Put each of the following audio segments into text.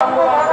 এই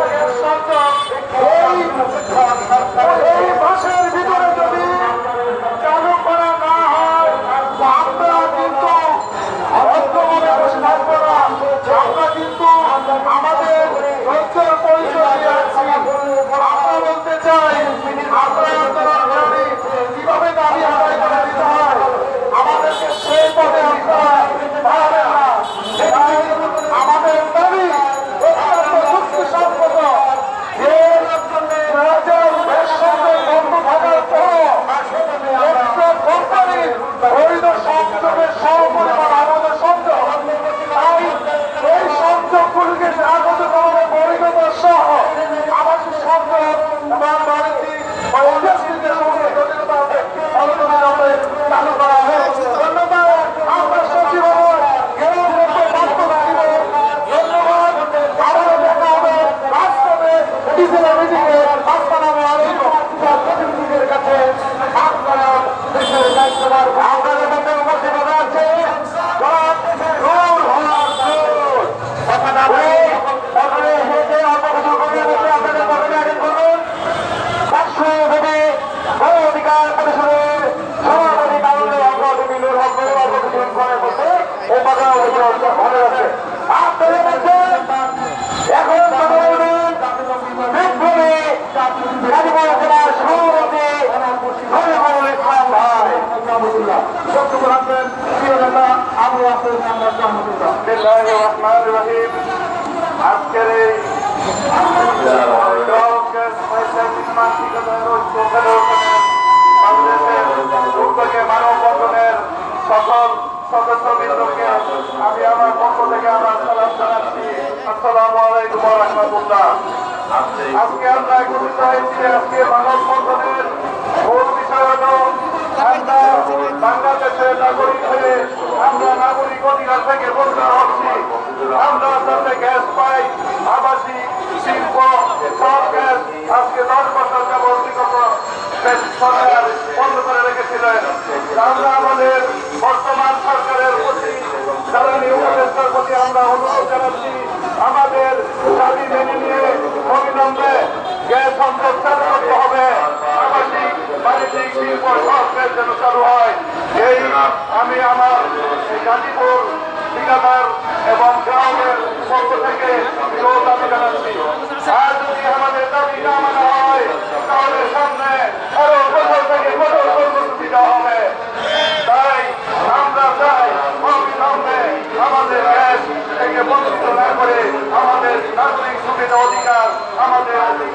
রহমতুল্লাহ বিসমিল্লাহির রহমানির রহিম। আজকের এই মানববন্ধনের সকল সদস্যবৃন্দকে আমি আমার পক্ষ থেকে আমার সালাম জানাচ্ছি। আসসালামু আলাইকুম রাহমাতুল্লাহ আজকে আমরা একত্রিত হয়েছি আজকে মানববন্ধনের মূল বিষয় হল আমরা বাংলাদেশের নাগরিক হয়ে আমরা নাগরিক অধিকার থেকে বঞ্চিত হচ্ছি আমরা যাতে গ্যাস পাই আবাসিক শিল্প সব গ্যাস আজকে দশ বছর যাবত বিগত সরকার বন্ধ করে রেখেছিলেন আমরা আমাদের বর্তমান সরকারের প্রতি জ্বালানি উপদেষ্টার প্রতি আমরা অনুরোধ জানাচ্ছি, আমাদের দাবি মেনে নিয়ে অবিলম্বে গ্যাস সংযোগ চালু করতে হবে আবাসিক বাণিজ্যিক চালু হয়, এই আমি আমার গাজীপুর ঠিকাদার এবং গ্রামের পক্ষ থেকে দাবি জানাচ্ছি। আর যদি আমাদের দাবি না মানা হয় তাহলে সামনে আরও কঠোর থেকে কঠোর কর্মসূচি দেওয়া হবে তাই আমরা চাই অবিলম্বে আমাদের দেশ থেকে বঞ্চিত না করে আমাদের নাগরিক সুবিধা অধিকার আমাদের অধিকার মানে